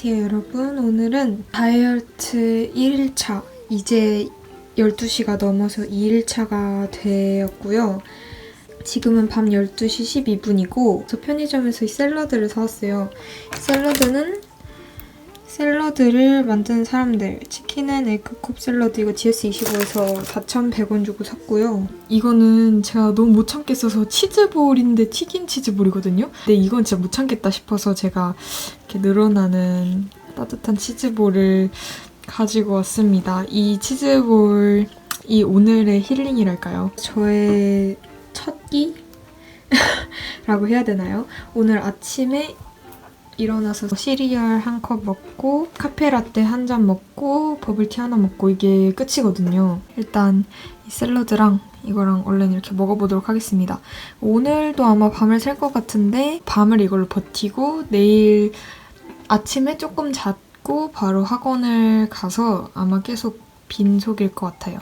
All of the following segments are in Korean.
안녕하세요 여러분. 오늘은 다이어트 1일차 이제 12시가 넘어서 2일차가 되었고요. 지금은 밤 12시 12분이고 저 편의점에서 이 샐러드를 사왔어요. 이 샐러드는 샐러드를 만드는 사람들 치킨앤 에그컵 샐러드 이거 GS25에서 4,100원 주고 샀고요 이거는 제가 너무 못 참겠어서 치즈볼인데 튀긴 치즈볼이거든요 근데 이건 진짜 못 참겠다 싶어서 제가 이렇게 늘어나는 따뜻한 치즈볼을 가지고 왔습니다. 이 치즈볼이 오늘의 힐링이랄까요? 저의 첫 끼 라고 해야 되나요? 오늘 아침에 일어나서 시리얼 한 컵 먹고 카페라떼 한 잔 먹고 버블티 하나 먹고 이게 끝이거든요. 일단 이 샐러드랑 이거랑 얼른 이렇게 먹어보도록 하겠습니다. 오늘도 아마 밤을 샐 것 같은데 밤을 이걸로 버티고 내일 아침에 조금 잤고 바로 학원을 가서 아마 계속 빈속일 것 같아요.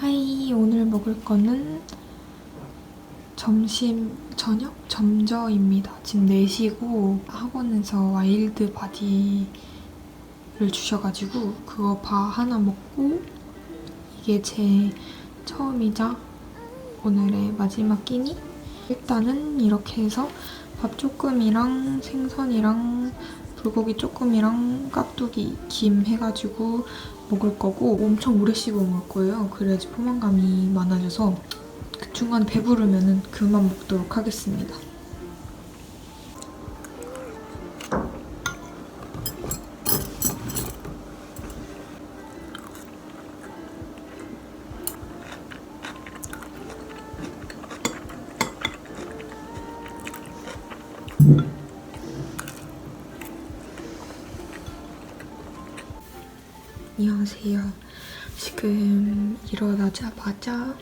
하이 오늘 먹을 거는 점심 저녁 점저입니다. 지금 4시고 학원에서 와일드 바디를 주셔가지고 그거 바 하나 먹고 이게 제 처음이자 오늘의 마지막 끼니 일단은 이렇게 해서 밥 조금이랑 생선이랑 불고기 조금이랑 깍두기 김 해가지고 먹을 거고 엄청 오래 씹어 먹을 거예요. 그래야지 포만감이 많아져서 그 중간에 배부르면은 그만 먹도록 하겠습니다. 일어나자마자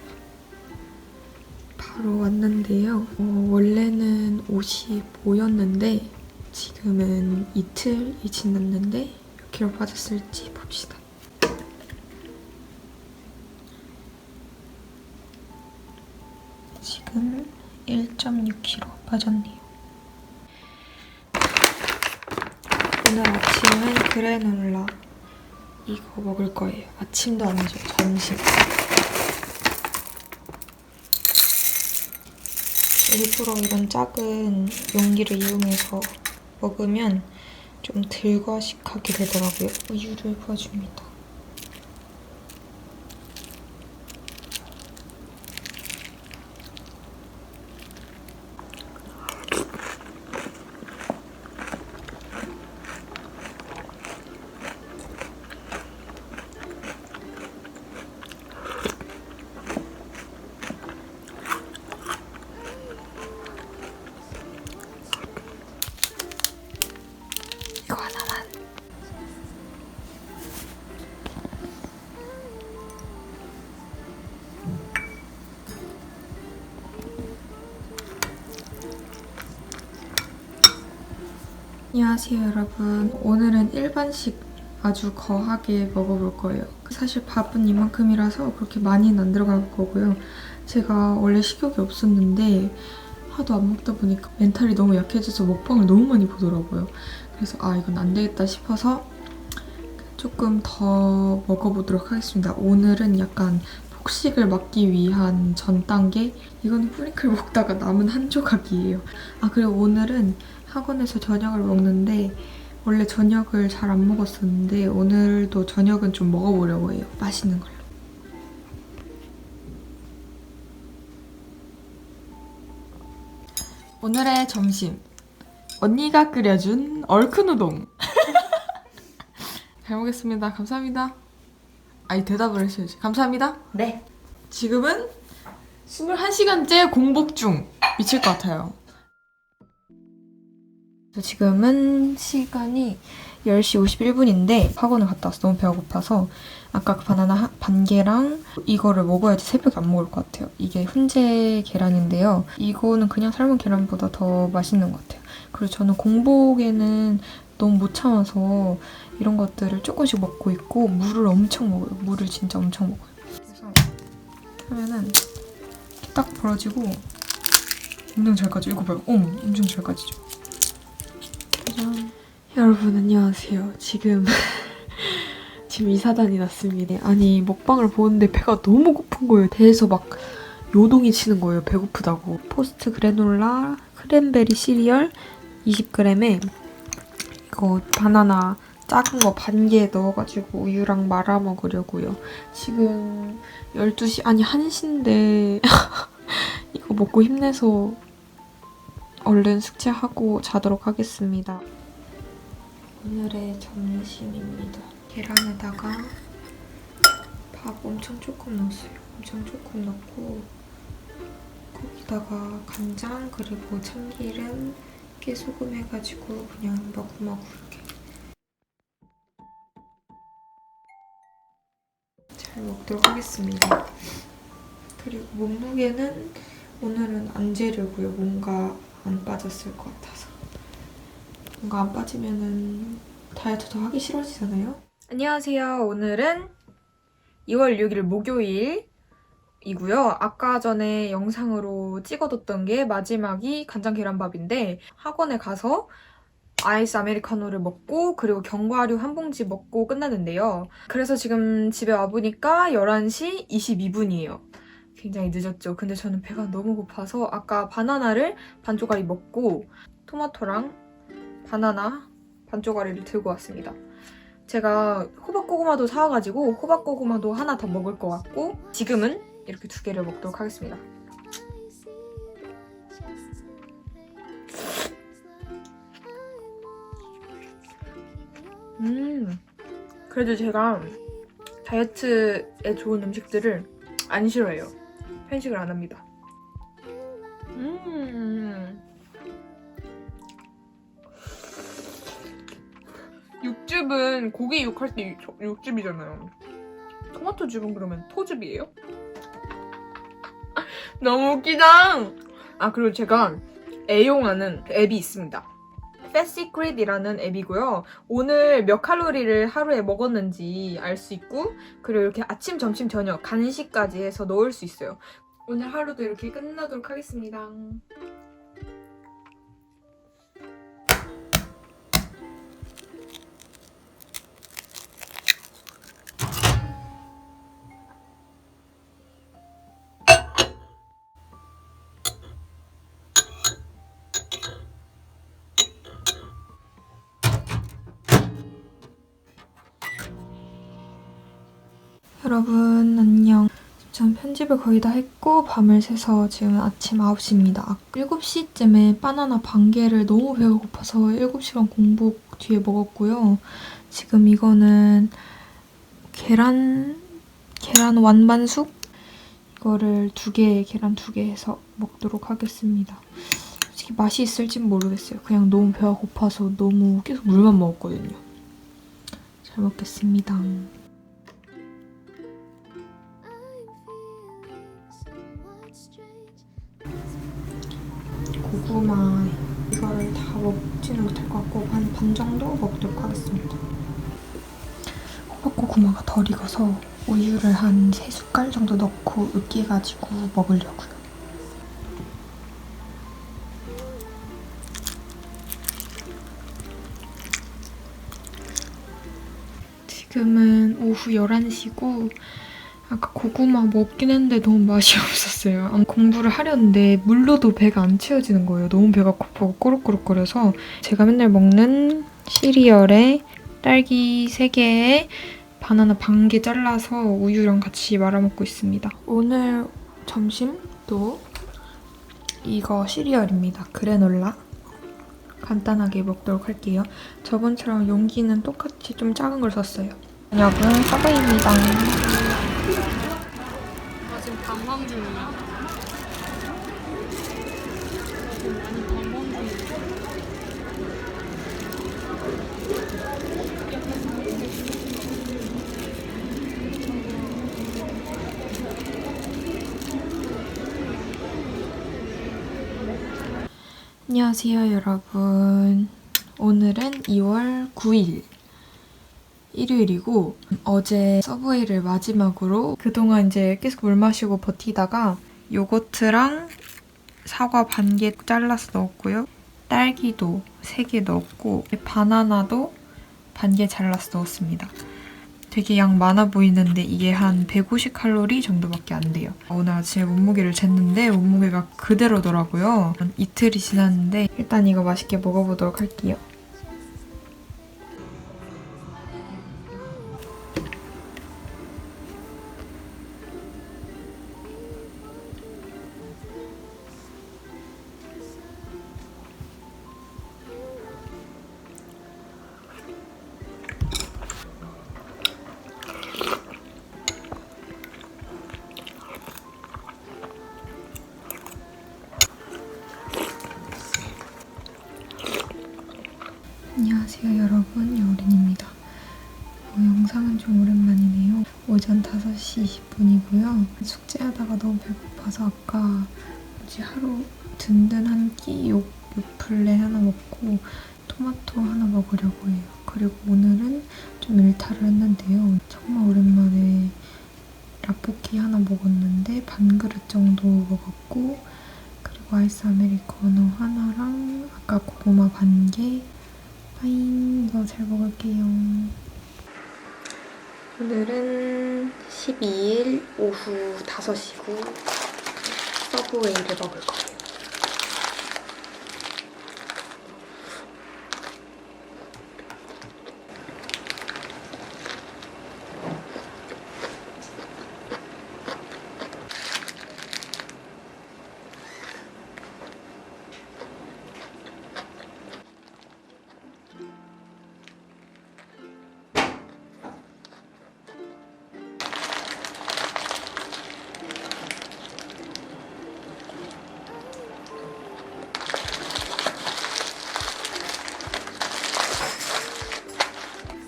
바로 왔는데요. 어, 원래는 55였는데 지금은 이틀이 지났는데 몇 킬로 빠졌을지 봅시다. 지금 1.6kg 빠졌네요. 오늘 아침은 그래놀라 이거 먹을 거예요. 아침도 아니죠. 점심. 일부러 이런 작은 용기를 이용해서 먹으면 좀덜 과식하게 되더라고요. 우유를 부어줍니다. 안녕하세요 여러분. 오늘은 일반식 아주 거하게 먹어볼 거예요. 사실 밥은 이만큼이라서 그렇게 많이는 안 들어갈 거고요. 제가 원래 식욕이 없었는데 하도 안 먹다 보니까 멘탈이 너무 약해져서 먹방을 너무 많이 보더라고요. 그래서 아 이건 안 되겠다 싶어서 조금 더 먹어보도록 하겠습니다. 오늘은 약간 폭식을 막기 위한 전 단계? 이거는 프링클 먹다가 남은 한 조각이에요. 아 그리고 오늘은 학원에서 저녁을 먹는데 원래 저녁을 잘 안 먹었었는데 오늘도 저녁은 좀 먹어보려고 해요. 맛있는 걸로. 오늘의 점심. 언니가 끓여준 얼큰 우동. 잘 먹겠습니다. 감사합니다. 아니 대답을 했어야지. 감사합니다. 네. 지금은 21시간째 공복 중. 미칠 것 같아요. 지금은 시간이 10시 51분인데 학원을 갔다 왔어. 너무 배가 고파서 아까 그 바나나 한- 반 개랑 이거를 먹어야지 새벽에 안 먹을 것 같아요. 이게 훈제 계란인데요. 이거는 그냥 삶은 계란보다 더 맛있는 것 같아요. 그리고 저는 공복에는 너무 못 참아서 이런 것들을 조금씩 먹고 있고 물을 엄청 먹어요. 물을 진짜 엄청 먹어요. 그래서 하면은 딱 벌어지고 엄청 잘 까져. 이거 봐요. 엄청 잘 까지죠. 여러분 안녕하세요. 지금 지금 이사단이 났습니다. 아니 먹방을 보는데 배가 너무 고픈 거예요. 배에서 막 요동이 치는 거예요. 배고프다고. 포스트 그래놀라 크랜베리 시리얼 20g에 이거 바나나 작은 거 반 개 넣어가지고 우유랑 말아 먹으려고요. 지금 12시 아니 1시인데 이거 먹고 힘내서 얼른 숙제하고 자도록 하겠습니다. 오늘의 점심입니다. 계란에다가 밥 엄청 조금 넣었어요. 엄청 조금 넣고 거기다가 간장 그리고 참기름 깨소금 해가지고 그냥 마구마구 이렇게 잘 먹도록 하겠습니다. 그리고 몸무게는 오늘은 안 재려고요. 뭔가 안 빠졌을 것 같아서. 뭔가 안 빠지면은 다이어트 더 하기 싫어지잖아요. 안녕하세요. 오늘은 2월 6일 목요일 이고요. 아까 전에 영상으로 찍어뒀던 게 마지막이 간장 계란밥인데 학원에 가서 아이스 아메리카노를 먹고 그리고 견과류 한 봉지 먹고 끝났는데요. 그래서 지금 집에 와보니까 11시 22분이에요. 굉장히 늦었죠. 근데 저는 배가 너무 고파서 아까 바나나를 반 쪼가리 먹고 토마토랑 바나나 반 쪼가리를 들고 왔습니다. 제가 호박고구마도 사와가지고 호박고구마도 하나 더 먹을 것 같고 지금은 이렇게 두 개를 먹도록 하겠습니다. 음, 그래도 제가 다이어트에 좋은 음식들을 안 싫어해요. 편식을 안 합니다. 음. 육즙은 고기 육할 때 육- 육즙이잖아요. 토마토 즙은 그러면 토즙이에요? 너무 웃기다. 아 그리고 제가 애용하는 앱이 있습니다. 패시크릿이라는 앱이고요. 오늘 몇 칼로리를 하루에 먹었는지 알 수 있고 그리고 이렇게 아침, 점심, 저녁 간식까지 해서 넣을 수 있어요. 오늘 하루도 이렇게 끝나도록 하겠습니다. 여러분 안녕. 전 편집을 거의 다 했고 밤을 새서 지금 아침 9시입니다. 7시쯤에 바나나 반 개를 너무 배가 고파서 7시간 공복 뒤에 먹었고요. 지금 이거는 계란 계란 완반숙 이거를 두 개, 계란 두 개 해서 먹도록 하겠습니다. 솔직히 맛이 있을진 모르겠어요. 그냥 너무 배가 고파서 너무 계속 물만 먹었거든요. 잘 먹겠습니다. 고구마 이거를 다 먹지는 못할 것 같고 한 반 정도 먹도록 하겠습니다. 호박고 구마가 덜 익어서 우유를 한 3숟갈 정도 넣고 으깨가지고 먹으려고요. 지금은 오후 11시고 아까 고구마 먹긴 했는데 너무 맛이 없었어요. 아, 공부를 하려는데 물로도 배가 안 채워지는 거예요. 너무 배가 고프고 꼬르꼬르거려서 제가 맨날 먹는 시리얼에 딸기 3개에 바나나 반 개 잘라서 우유랑 같이 말아 먹고 있습니다. 오늘 점심도 이거 시리얼입니다. 그래놀라. 간단하게 먹도록 할게요. 저번처럼 용기는 똑같이 좀 작은 걸 샀어요. 저녁은 서브입니다. 나 지금 방황 중이야. 안녕하세요 여러분. 오늘은 2월 9일. 일요일이고, 어제 서브웨이를 마지막으로 그동안 이제 계속 물 마시고 버티다가 요거트랑 사과 반 개 잘라서 넣었고요. 딸기도 3개 넣었고, 바나나도 반 개 잘라서 넣었습니다. 되게 양 많아 보이는데 이게 한 150칼로리 정도밖에 안 돼요. 오늘 아침에 몸무게를 쟀는데 몸무게가 그대로더라고요. 이틀이 지났는데 일단 이거 맛있게 먹어보도록 할게요. 안녕하세요 여러분. 여울인입니다. 어, 영상은 좀 오랜만이네요. 오전 5시 20분이고요. 숙제하다가 너무 배고파서 아까 뭐지 하루 든든 한끼 요, 요플레 하나 먹고 토마토 하나 먹으려고 해요. 그리고 오늘은 좀 일탈을 했는데요. 정말 오랜만에 라볶이 하나 먹었는데 반 그릇 정도 먹었고 그리고 아이스 아메리카노 하나랑 아까 고구마 반개 빠잉 더잘 먹을게요. 오늘은 12일 오후 5시고 서브웨이를 먹을 거예요.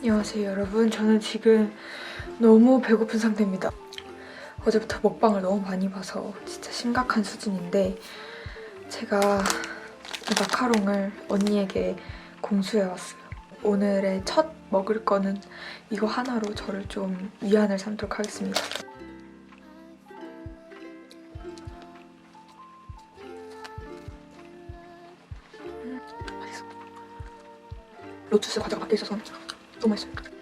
안녕하세요 여러분. 저는 지금 너무 배고픈 상태입니다. 어제부터 먹방을 너무 많이 봐서 진짜 심각한 수준인데 제가 이 마카롱을 언니에게 공수해왔어요. 오늘의 첫 먹을 거는 이거 하나로 저를 좀 위안을 삼도록 하겠습니다. 음. 로투스 과자가 밖에 있어서 너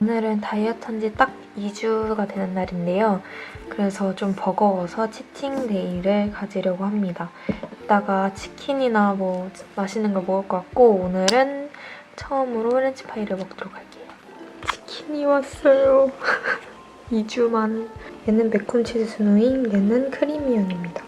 오늘은 다이어트 한 지 딱 2주가 되는 날인데요. 그래서 좀 버거워서 치팅 데이를 가지려고 합니다. 이따가 치킨이나 뭐 맛있는 걸 먹을 것 같고 오늘은 처음으로 프렌치 파이를 먹도록 할게요. 치킨이 왔어요. 2주만. 얘는 매콤 치즈 스노잉, 얘는 크리미언입니다.